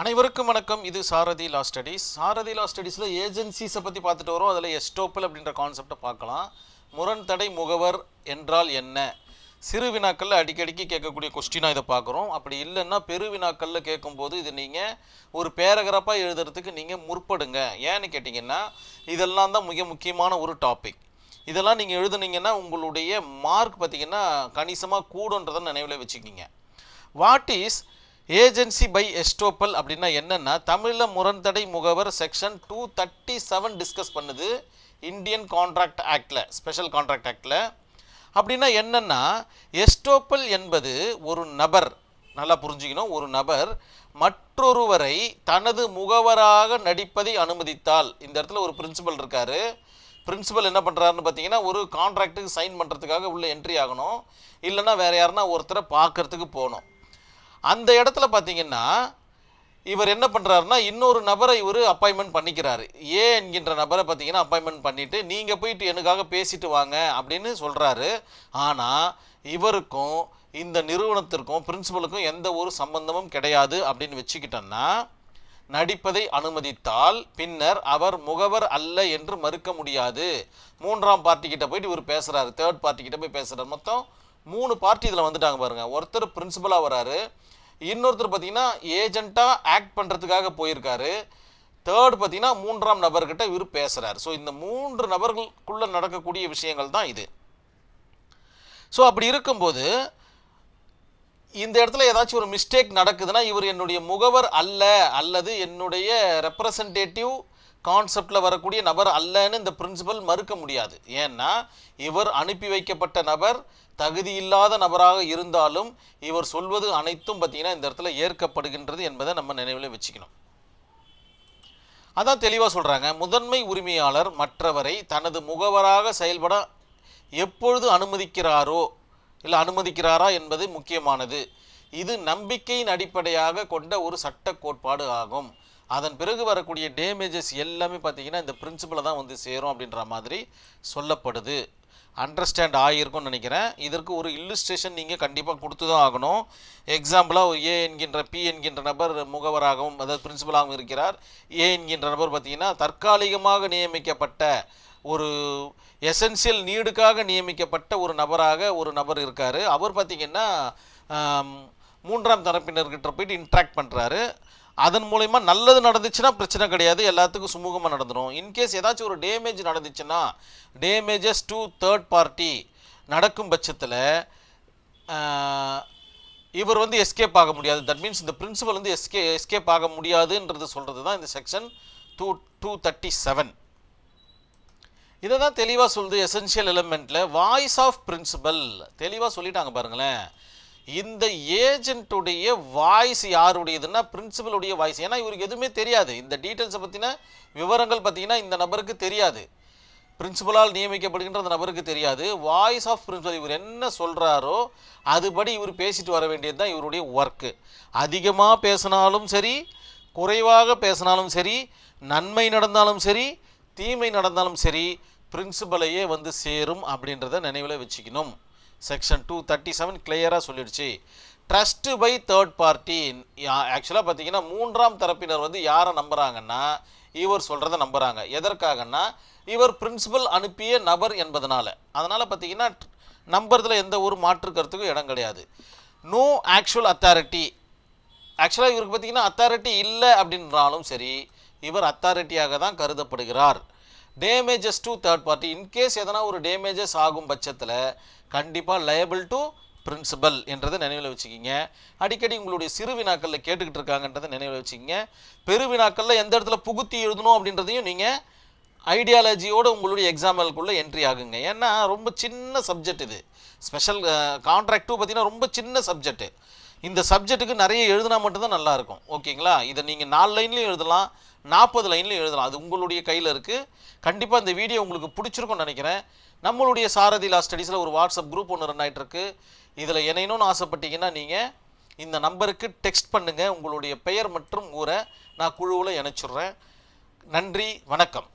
அனைவருக்கும் வணக்கம். இது சாரதி லா ஸ்டடீஸ் சாரதி லா ஸ்டடீஸில் ஏஜென்சிஸை பற்றி பார்த்துட்டு வரோம். அதில் எஸ்டோப்பல் அப்படின்ற கான்செப்டை பார்க்கலாம். முரண்தடை முகவர் என்றால் என்ன? சிறு வினாக்களில் அடிக்கடிக்கு கேட்கக்கூடிய கொஸ்டினாக இதை பார்க்குறோம். அப்படி இல்லைன்னா பெரு வினாக்களில் கேட்கும்போது இது நீங்கள் ஒரு பேராகிராஃபாக எழுதுறதுக்கு நீங்கள் முற்படுங்க. ஏன்னு கேட்டிங்கன்னா இதெல்லாம் தான் மிக முக்கியமான ஒரு டாபிக் இதெல்லாம் நீங்கள் எழுதுனீங்கன்னா உங்களுடைய மார்க் பார்த்தீங்கன்னா கணிசமாக கூடுன்றதை நினைவில் வச்சுக்கிங்க. What is agency by estoppel அப்படின்னா என்னென்னா தமிழில் முரண்தடை முகவர் section two thirty seven discuss பண்ணுது இந்தியன் கான்ட்ராக்ட் ஆக்டில் ஸ்பெஷல் கான்ட்ராக்ட் ஆக்டில். அப்படின்னா என்னென்னா எஸ்டோப்பல் என்பது ஒரு நபர் நல்லா புரிஞ்சுக்கணும் ஒரு நபர் மற்றொருவரை தனது முகவராக நடிப்பதை அனுமதித்தால். இந்த இடத்துல ஒரு பிரின்சிபல் இருக்கார். பிரின்சிபல் என்ன பண்ணுறாருன்னு பார்த்தீங்கன்னா ஒரு கான்ட்ராக்ட்டுக்கு சைன் பண்ணுறதுக்காக உள்ள என்ட்ரி ஆகணும். இல்லைன்னா வேறு யாருன்னா ஒருத்தரை பார்க்குறதுக்கு போகணும். அந்த இடத்துல பார்த்தீங்கன்னா இவர் என்ன பண்ணுறாருன்னா இன்னொரு நபரை இவர் அப்பாயின்மெண்ட் பண்ணிக்கிறாரு. ஏ என்கின்ற நபரை பார்த்தீங்கன்னா அப்பாயின்மெண்ட் பண்ணிவிட்டு நீங்கள் போயிட்டு எனக்காக பேசிட்டு வாங்க அப்படின்னு சொல்கிறாரு ஆனால் இவருக்கும் இந்த நிறுவனத்திற்கும் பிரின்சிபலுக்கும் எந்த ஒரு சம்பந்தமும் கிடையாது அப்படின்னு வச்சுக்கிட்டோன்னா நடிப்பதை அனுமதித்தால் பின்னர் அவர் முகவர் அல்ல என்று மறுக்க முடியாது. மூன்றாம் பார்ட்டிக்கிட்ட போயிட்டு இவர் பேசுகிறாரு தேர்ட் பார்ட்டிக்கிட்ட போய் பேசுகிறார் மொத்தம் மூணு பார்ட்டி இதில் வந்துட்டாங்க பாருங்கள் ஒருத்தர் பிரின்சிபலாக வராரு. இன்னொருத்தர் பார்த்தீங்கன்னா ஏஜென்ட்டாக ஆக்ட் பண்ணுறதுக்காக போயிருக்காரு. தேர்ட் பார்த்தீங்கன்னா மூன்றாம் நபர்கிட்ட இவர் பேசுகிறார் ஸோ இந்த மூன்று நபர்களுக்குள்ளே நடக்கக்கூடிய விஷயங்கள் தான் இது. ஸோ அப்படி இருக்கும்போது இந்த இடத்துல ஏதாச்சும் ஒரு மிஸ்டேக் நடக்குதுன்னா இவர் என்னுடைய முகவர் அல்ல அல்லது என்னுடைய ரெப்ரசன்டேட்டிவ் கான்செப்டில் வரக்கூடிய நபர் அல்லன்னு இந்த பிரின்சிபல் மறுக்க முடியாது. ஏன்னா இவர் அனுப்பி வைக்கப்பட்ட நபர் தகுதி இல்லாத நபராக இருந்தாலும் இவர் சொல்வது அனைத்தும் பார்த்திங்கன்னா இந்த இடத்துல ஏற்கப்படுகின்றது என்பதை நம்ம நினைவில் வச்சுக்கணும். அதான் தெளிவாக சொல்கிறாங்க முதன்மை உரிமையாளர் மற்றவரை தனது முகவராக செயல்பட எப்பொழுது அனுமதிக்கிறாரோ இல்லை அனுமதிக்கிறாரா என்பது முக்கியமானது. இது நம்பிக்கையின் அடிப்படையாக கொண்ட ஒரு சட்ட கோட்பாடு ஆகும். அதன் பிறகு வரக்கூடிய டேமேஜஸ் எல்லாமே பார்த்தீங்கன்னா இந்த பிரின்சிபலை தான் வந்து சேரும் அப்படின்ற மாதிரி சொல்லப்படுது. அண்டர்ஸ்டாண்ட் ஆகியிருக்கும்னு நினைக்கிறேன். இதற்கு ஒரு இல்லுஸ்ட்ரேஷன் நீங்கள் கண்டிப்பாக கொடுத்து தான் ஆகணும். எக்ஸாம்பிளாக ஒரு ஏ என்கின்ற பி என்கின்ற நபர் முகவராகவும் அதாவது பிரின்சிபலாகவும் இருக்கிறார். ஏ என்கின்ற நபர் பார்த்தீங்கன்னா தற்காலிகமாக நியமிக்கப்பட்ட ஒரு எசென்சியல் நீடுக்காக நியமிக்கப்பட்ட ஒரு நபராக ஒரு நபர் இருக்கார். அவர் பார்த்தீங்கன்னா மூன்றாம் தரப்பினர்கிட்ட போயிட்டு இன்ட்ராக்ட் பண்ணுறாரு அதன் மூலயமா நல்லது நடந்துச்சுன்னா பிரச்சனை கிடையாது. எல்லாத்துக்கும் சுமூகமாக நடந்துடும் இன்கேஸ் ஏதாச்சும் ஒரு டேமேஜ் நடந்துச்சுன்னா டேமேஜஸ் டு தேர்ட் பார்ட்டி நடக்கும் பட்சத்தில் இவர் வந்து எஸ்கேப் ஆக முடியாது. தட் மீன்ஸ் இந்த பிரின்சிபல் வந்து எஸ்கே எஸ்கேப் ஆக முடியாதுன்றது சொல்கிறது தான் இந்த section two two thirty seven இதை தான் தெளிவாக சொல்லுது எசென்ஷியல் எலிமெண்ட்டில் வாய்ஸ் ஆஃப் பிரின்சிபல் தெளிவாக சொல்லிட்டாங்க பாருங்களேன். இந்த ஏஜென்ட்டுடைய வாய்ஸ் யாருடையதுன்னா பிரின்சிபலுடைய வாய்ஸ் ஏன்னா இவருக்கு எதுவுமே தெரியாது. இந்த டீட்டெயில்ஸை பற்றின விவரங்கள் பார்த்தீங்கன்னா இந்த நபருக்கு தெரியாது. பிரின்சிபலால் நியமிக்கப்படுகின்ற அந்த நபருக்கு தெரியாது. வாய்ஸ் ஆஃப் பிரின்சிபல் இவர் என்ன சொல்கிறாரோ அதுபடி இவர் பேசிட்டு வர வேண்டியது தான் இவருடைய ஒர்க்கு அதிகமாக பேசினாலும் சரி குறைவாக பேசினாலும் சரி நன்மை நடந்தாலும் சரி தீமை நடந்தாலும் சரி பிரின்சிபலையே வந்து சேரும் அப்படின்றத நினைவில் வச்சுக்கணும். செக்ஷன் டூ தேர்ட்டி செவன் கிளியராக சொல்லிடுச்சு. ட்ரஸ்ட்டு பை தேர்ட் பார்ட்டி ஆக்சுவலாக பார்த்தீங்கன்னா மூன்றாம் தரப்பினர் வந்து யாரை நம்புகிறாங்கன்னா இவர் சொல்கிறத நம்புகிறாங்க எதற்காகன்னா இவர் பிரின்சிபல் அனுப்பிய நபர் என்பதனால். அதனால் பார்த்தீங்கன்னா நம்புறதுல எந்த ஒரு மாற்று கருத்துக்கும் இடம் கிடையாது. நோ ஆக்சுவல் அத்தாரிட்டி ஆக்சுவலாக இவருக்கு பார்த்தீங்கன்னா அத்தாரிட்டி இல்லை அப்படின்றாலும் சரி இவர் அத்தாரிட்டியாக தான் கருதப்படுகிறார். Damages to third party in case எதனா ஒரு டேமேஜஸ் ஆகும் பட்சத்தில் கண்டிப்பாக லயபிள் டு பிரின்சிபல் என்றதை நினைவில் வச்சுக்கிங்க. அடிக்கடி உங்களுடைய சிறு வினாக்களில் கேட்டுக்கிட்டு இருக்காங்கன்றதை நினைவில் வச்சுக்கிங்க. பெருவினாக்களில் எந்த இடத்துல புகுத்தி எழுதணும் அப்படின்றதையும் நீங்கள் ஐடியாலஜியோடு உங்களுடைய எக்ஸாம்பிளுக்குள்ளே என்ட்ரி ஆகுங்க. ஏன்னா ரொம்ப சின்ன சப்ஜெக்ட் இது. ஸ்பெஷல் கான்ட்ராக்டும் பார்த்தீங்கன்னா ரொம்ப சின்ன சப்ஜெக்ட் இந்த சப்ஜெக்ட்டுக்கு நிறைய எழுதினா மட்டும்தான் நல்லாயிருக்கும். ஓகேங்களா? இதை நீங்கள் நாலு லைன்லையும் எழுதலாம் நாற்பது லைன்லையும் எழுதலாம். அது உங்களுடைய கையில் இருக்குது கண்டிப்பாக இந்த வீடியோ உங்களுக்கு பிடிச்சிருக்கும்னு நினைக்கிறேன். நம்மளுடைய சாரதி லா ஸ்டடீஸில் ஒரு வாட்ஸ்அப் குரூப் ஒன்று ரன் ஆகிட்டுருக்கு இதில் இணையணும்னு ஆசைப்பட்டீங்கன்னா நீங்கள் இந்த நம்பருக்கு டெக்ஸ்ட் பண்ணுங்கள் உங்களுடைய பெயர் மற்றும் ஊரை நான் குழுவில் இணைச்சிடுறேன். நன்றி வணக்கம்.